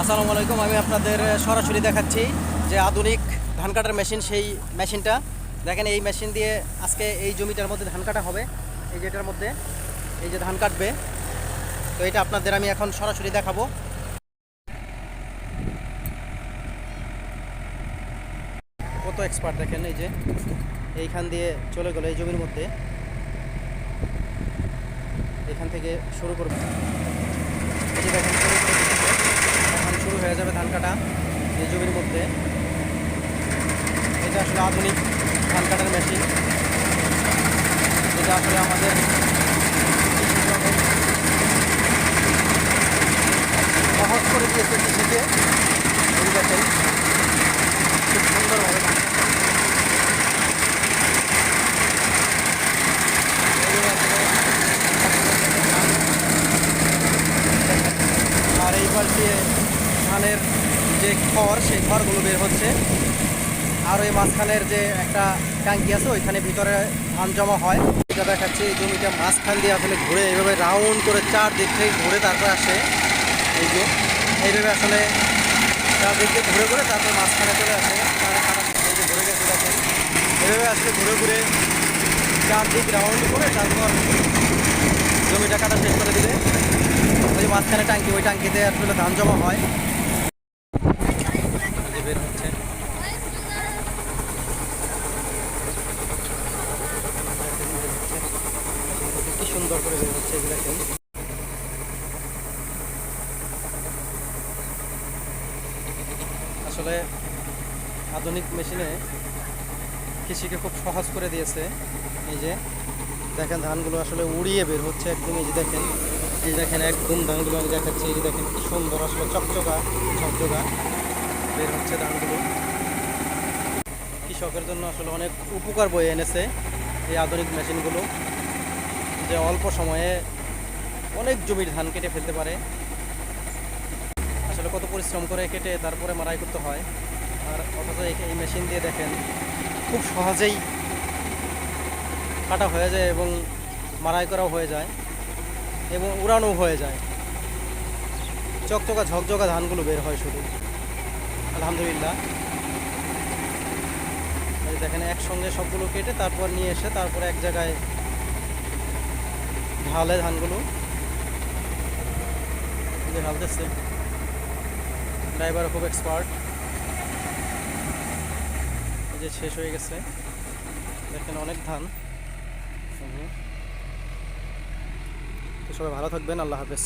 আসসালামু আলাইকুম, আমি আপনাদের সরাসরি দেখাচ্ছি যে আধুনিক ধান কাটার মেশিন, সেই মেশিনটা। দেখেন, এই মেশিন দিয়ে আজকে এই জমিটার মধ্যে ধান কাটা হবে। এই যেটার মধ্যে, এই যে ধান কাটবে। তো এটা আপনাদের আমি এখন সরাসরি দেখাবো। কত এক্সপার্ট দেখেন, এই যে এইখান দিয়ে চলে গেলো এই জমির মধ্যে। এখান থেকে শুরু করব এই যে দেখেন শুরু করে দিয়েছে। এখন শুরু হয়ে যাবে ধান কাটা এই জমির মধ্যে আসলে আধুনিক ধান কাটার মেশিন। এটা আসলে আমাদের সহজ করে দিয়েছে কৃষিকে। দেখেন, খুব সুন্দরভাবে আর এই পাশ দিয়ে ধানের যে খড়, সেই খড়গুলো বের হচ্ছে। আর ওই মাঝখানের যে একটা ট্যাঙ্কি আছে, ওইখানে ভিতরে ধান জমা হয়। এটা দেখাচ্ছে, এই জমিটা মাঝখান দিয়ে আসলে ঘুরে এইভাবে রাউন্ড করে চারদিক থেকে ঘুরে তারপর আসে। এই যে, এইভাবে আসলে চারদিক দিয়ে ঘুরে ঘুরে তারপর মাঝখানে চলে আসে। ঘুরে গেছে দেখেন এইভাবে আসলে ঘুরে ঘুরে চারদিক রাউন্ড করে তারপর জমিটা কাটা শেষ করে দিলে ওই মাঝখানে ট্যাঙ্কি, ওই ট্যাঙ্কিতে আসলে ধান জমা হয় এই যে বের হচ্ছে কি সুন্দর করে বের হচ্ছে এগুলো দেখেন আসলে আধুনিক মেশিনে কৃষিকে খুব সহজ করে দিয়েছে। এই যে দেখেন ধানগুলো আসলে উড়িয়ে বের হচ্ছে একদম এই যে দেখেন, এই দেখেন একদম ধানগুলো আমি দেখাচ্ছি, এই যে দেখেন কি সুন্দর আসলে চকচকা চকচকা বের হচ্ছে ধানগুলো। কৃষকের জন্য আসলে অনেক উপকার বয়ে এনেছে এই আধুনিক মেশিনগুলো। যে অল্প সময়ে অনেক জমির ধান কেটে ফেলতে পারে। আসলে কত পরিশ্রম করে কেটে তারপরে মারাই করতে হয়। আর অথচ এই- মেশিন দিয়ে দেখেন, খুব সহজেই কাটা হয়ে যায় এবং মারাই করাও হয়ে যায় এবং উড়ানো হয়ে যায়। চকচকা, ঝকঝকা ধানগুলো বের হয় শুধু। আলহামদুলিল্লাহ। দেখেন, একসঙ্গে সবগুলো কেটে তারপর নিয়ে এসে তারপর এক জায়গায় ঢালে ধানগুলো। ঢালতেছে ড্রাইভার খুব এক্সপার্ট এই যে শেষ হয়ে গেছে। দেখেন অনেক ধান। তো সবাই ভালো থাকবেন, আল্লাহ হাফেজ।